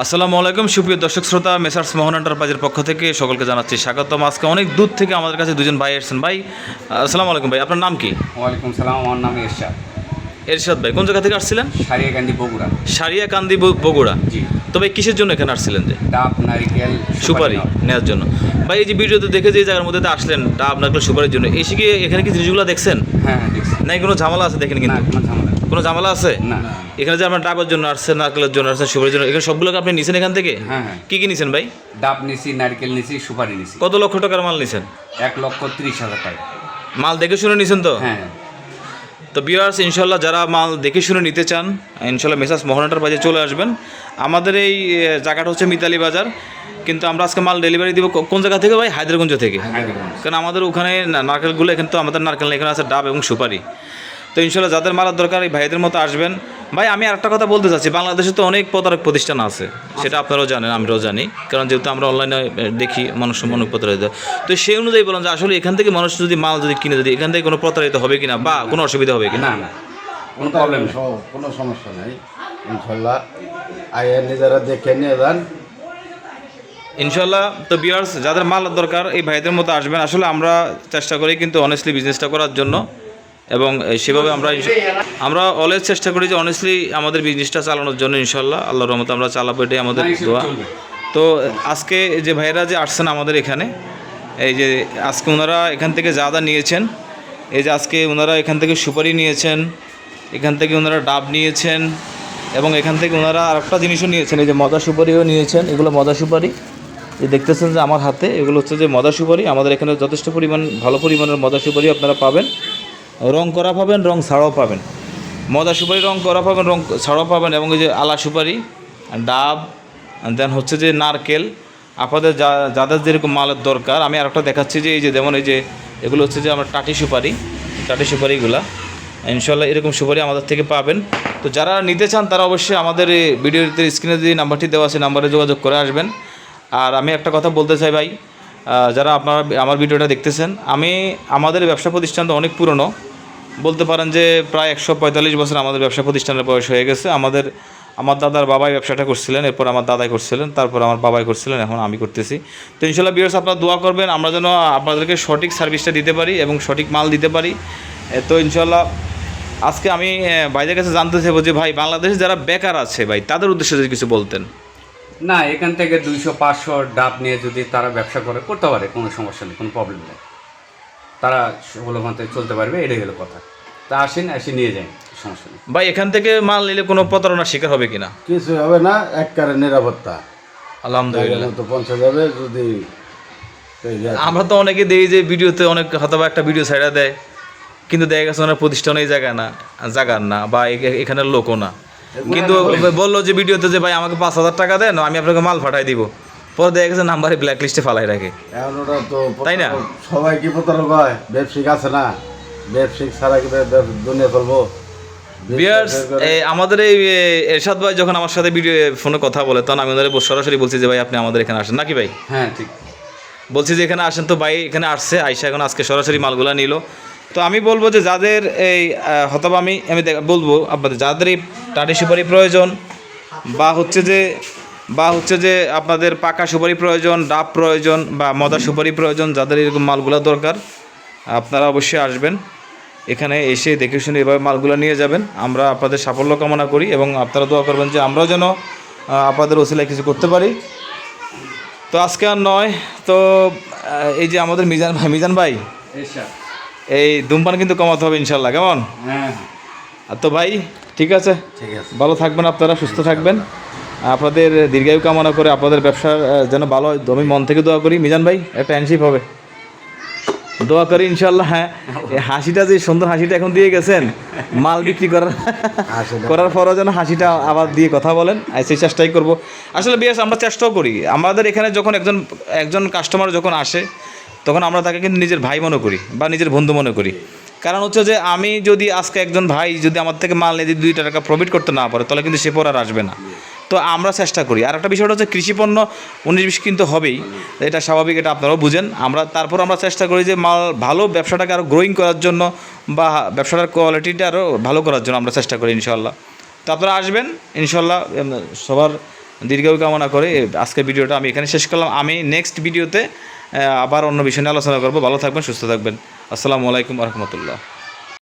আসসালামু আলাইকুম সুপ্রিয় দর্শক শ্রোতা মেসার্স মোহন এন্টারপ্রাইজের পক্ষ থেকে সকলকে জানাচ্ছি স্বাগতম। আজকে অনেক দূর থেকে আমাদের কাছে দুজন ভাই এসেছেন। ভাই আসসালামু আলাইকুম ভাই আপনার নাম কি? ওয়ালাইকুম সালাম আমার নাম এরশাদ। এরশাদ ভাই কোন জায়গা থেকে আসছিলেন? সারিয়াকান্দি বগুড়া। সারিয়াকান্দি বগুড়া। জি। তো ভাই কিসের জন্য এখানে আসছিলেন যে? ডাব নারিকেল সুপারি নাও। নেওয়ার। জন্য। ভাই এই যে ভিডিওতে দেখে যে জায়গার মধ্যে আসলেন ডাব নারকেল সুপারির জন্য এসে কি এখানে কি জিনিসগুলো দেখছেন? হ্যাঁ হ্যাঁ দেখছি। নাই কোনো ঝামেলা আছে দেখেন না কিন্তু? ঝামেলা। কোনো ঝামেলা আছে? না। এখানে যে আপনার ডাবের জন্য আসছেন নারকেলের জন্য আসছেন সুপারির জন্য এখানে সবগুলোকে আপনি নিছেন এখান থেকে? হ্যাঁ হ্যাঁ। কি কি নিছেন ভাই? ডাব নিছি নারকেল নিছি সুপারি নিছি। কত লক্ষ টাকার মাল নিছেন? এক লক্ষ ত্রিশ হাজার টাকা। মাল দেখে শুনে নিছেন তো? হ্যাঁ। তো বিয়ার্স ইনশাল্লাহ যারা মাল দেখে শুনে নিতে চান ইনশাল্লাহ মেসাজ মোহনাটার বাজে চলে আসবেন। আমাদের এই জায়গাটা হচ্ছে মিতালি বাজার। কিন্তু আমরা আজকে মাল ডেলিভারি দিব কোন জায়গা থেকে ভাই? হায়দ্রাগঞ্জ থেকে। কারণ আমাদের ওখানে নারকেলগুলো এখানে তো আমাদের নারকেল এখানে আছে ডাব এবং সুপারি। তো ইনশাল্লাহ যাদের মালার দরকার এই ভাইদের মতো আসবেন। ভাই আমি আরেকটা কথা বলতে চাচ্ছি বাংলাদেশে তো অনেক প্রতারক প্রতিষ্ঠান আছে সেটা আপনারাও জানেন আমরাও জানি কারণ যেহেতু আমরা অনলাইনে দেখি মানুষ অনেক প্রতারিত। তো সেই অনুযায়ী বলেন যে আসলে এখান থেকে মানুষ যদি মাল যদি কিনে যদি এখান থেকে কোনো প্রতারিত হবে কিনা বা কোনো অসুবিধা হবে কিনা? না কোনো প্রবলেম কোনো সমস্যা নেই ইনশাল্লাহ। নিজেরা দেখে নিয়ে যান। ইনশাল্লাহ তো বিয়ার্স যাদের মাল দরকার এই ভাইদের মতো আসবেন। আসলে আমরা চেষ্টা করি কিন্তু অনেস্টলি বিজনেসটা করার জন্য। এবং সেভাবে আমরা আমরা অলওয়েজ চেষ্টা করি যে অনেস্টলি আমাদের বিজনেসটা চালানোর জন্য ইনশাল্লাহ। আল্লাহর রহমত আমরা চালাবো এটাই আমাদের দোয়া। তো আজকে যে ভাইয়েরা যে আসছেন আমাদের এখানে এই যে আজকে ওনারা এখান থেকে যা যা নিয়েছেন এই যে আজকে ওনারা এখান থেকে সুপারি নিয়েছেন এখান থেকে ওনারা ডাব নিয়েছেন এবং এখান থেকে ওনারা আরেকটা জিনিসও নিয়েছেন এই যে মদা সুপারিও নিয়েছেন এগুলো মদা সুপারি। যে দেখতেছেন যে আমার হাতে এগুলো হচ্ছে যে মদা সুপারি। আমাদের এখানে যথেষ্ট পরিমাণ ভালো পরিমাণের মদা সুপারি আপনারা পাবেন। রং করা পাবেন, রং ছাড়াও পাবেন। মদা সুপারি রং করা পাবেন, রং ছাড়াও পাবেন এবং এই যে আলা সুপারি, ডাব দেন হচ্ছে যে নারকেল, আপনাদের যা, যাদের যেরকম মালের দরকার, আমি আরেকটা দেখাচ্ছি যে এই যে যেমন এই যে এগুলো হচ্ছে যে আমার টাটি সুপারি, টাটি সুপারিগুলা ইনশাল্লাহ এরকম সুপারি আমাদের থেকে পাবেন। তো যারা নিতে চান তারা অবশ্যই আমাদের ভিডিওতে স্ক্রিনে যে নাম্বারটি দেওয়া আছে, নাম্বারে যোগাযোগ করে আসবেন। আর আমি একটা কথা বলতে চাই ভাই যারা আপনারা আমার ভিডিওটা দেখতেছেন, আমি, আমাদের ব্যবসা প্রতিষ্ঠান তো অনেক পুরনো বলতে পারেন যে প্রায় একশো পঁয়তাল্লিশ বছর আমাদের ব্যবসা প্রতিষ্ঠানের বয়স হয়ে গেছে। আমাদের, আমার দাদার বাবাই ব্যবসাটা করছিলেন, এরপর আমার দাদাই করছিলেন, তারপর আমার বাবাই করছিলেন, এখন আমি করতেছি। তো ইনশাল্লাহ বিয়ার্স আপনারা দোয়া করবেন, আমরা যেন আপনাদেরকে সঠিক সার্ভিসটা দিতে পারি এবং সঠিক মাল দিতে পারি। তো ইনশাল্লাহ আজকে আমি ভাইদের কাছে জানতে চাইব যে ভাই, বাংলাদেশে যারা বেকার আছে ভাই, তাদের উদ্দেশ্যে যদি কিছু বলতেন। না, এখান থেকে দুইশো পাঁচশো ডাব নিয়ে যদি তারা ব্যবসা করে, করতে পারে, কোনো সমস্যা নেই, কোনো প্রবলেম নেই। তারা সফলভাবে চলতে পারবে এটাই হলো কথা। তা আসেন এসে নিয়ে যান সমস্যা নেই। ভাই এখান থেকে মাল নিলে কোনো প্রতারণার শিকার হবে কিনা? কিছু হবে না এক কারে নিরাপত্তা। আলহামদুলিল্লাহ। মতো পৌঁছে যাবে যদি আমরা তো অনেকে দেখি যে ভিডিওতে অনেক হয়তো বা একটা ভিডিও ছাইড়া দেয় কিন্তু দেখা গেছে ওনার প্রতিষ্ঠান এই জায়গা না জায়গার না বা এখানের লোকও না। কিন্তু বলল যে ভিডিওতে যে ভাই আমাকে পাঁচ হাজার টাকা দেন আমি আপনাকে মাল পাঠাই দিব। পরে দেখা গেছে নাম্বারে ব্ল্যাক লিস্টে ফালাই রাখে। এখন ওরা তো তাই না? সবাই কি প্রতারক হয়? ব্যবসায়িক আছে না? ব্যবসায়িক ছাড়া কি দুনিয়া চলবো? বিয়ার্স আমাদের এই এরশাদ ভাই যখন আমার সাথে ভিডিও ফোনে কথা বলে তখন আমি ওদের সরাসরি বলছি যে ভাই আপনি আমাদের এখানে আসেন। নাকি ভাই? হ্যাঁ ঠিক। বলছি যে এখানে আসেন। তো ভাই এখানে আসছে আইসা এখন আজকে সরাসরি মালগুলা নিল। তো আমি বলব যে যাদের এই আহ, হয়তোবা আমি আমি বলব আপনাদের যাদের এই টাটি সুপারি প্রয়োজন বা হচ্ছে যে বা হচ্ছে যে আপনাদের পাকা সুপারি প্রয়োজন ডাব প্রয়োজন বা মদা সুপারি প্রয়োজন যাদের এরকম মালগুলো দরকার আপনারা অবশ্যই আসবেন। এখানে এসে দেখে শুনে এভাবে মালগুলো নিয়ে যাবেন। আমরা আপনাদের সাফল্য কামনা করি এবং আপনারা দোয়া করবেন যে আমরাও যেন আপনাদের ওসিলায় কিছু করতে পারি। তো আজকে আর নয় তো এই যে আমাদের মিজান ভাই মিজান ভাই এই ধূমপান কিন্তু কমাতে হবে ইনশাল্লাহ কেমন? হ্যাঁ। আর তো ভাই ঠিক আছে? ঠিক আছে। ভালো থাকবেন আপনারা সুস্থ থাকবেন। আপনাদের দীর্ঘায়ু কামনা করে আপনাদের ব্যবসা যেন ভালো হয়। আমি মন থেকে দোয়া করি। মিজান ভাই একটা হ্যান্ডশিপ হবে। দোয়া করি ইনশাল্লাহ হ্যাঁ। হাসিটা যে সুন্দর হাসিটা এখন দিয়ে গেছেন মাল বিক্রি করার করার পরও যেন হাসিটা আবার দিয়ে কথা বলেন আর সেই চেষ্টাই করব। আসলে বিয়াস আমরা চেষ্টাও করি। আমাদের এখানে যখন একজন একজন কাস্টমার যখন আসে তখন আমরা তাকে কিন্তু নিজের ভাই মনে করি বা নিজের বন্ধু মনে করি। কারণ হচ্ছে যে আমি যদি আজকে একজন ভাই যদি আমার থেকে মাল নিয়ে যদি দুই টাকা প্রফিট করতে না পারে তাহলে কিন্তু সে পর আর আসবে না। তো আমরা চেষ্টা করি। আর একটা বিষয়টা হচ্ছে কৃষিপণ্য উনিশ বিশ কিন্তু হবেই। এটা স্বাভাবিক, এটা আপনারাও বুঝেন। আমরা, তারপর আমরা চেষ্টা করি যে মাল ভালো ব্যবসাটাকে আরও গ্রোয়িং করার জন্য বা ব্যবসাটার কোয়ালিটিটা আরও ভালো করার জন্য আমরা চেষ্টা করি ইনশাল্লাহ তো আপনারা আসবেন ইনশাল্লাহ সবার দীর্ঘায়ু কামনা করে আজকের ভিডিওটা আমি এখানে শেষ করলাম। আমি নেক্সট ভিডিওতে আবার অন্য বিষয় নিয়ে আলোচনা করব। ভালো থাকবেন, সুস্থ থাকবেন। আসসালামু আলাইকুম রহমতুল্লাহ।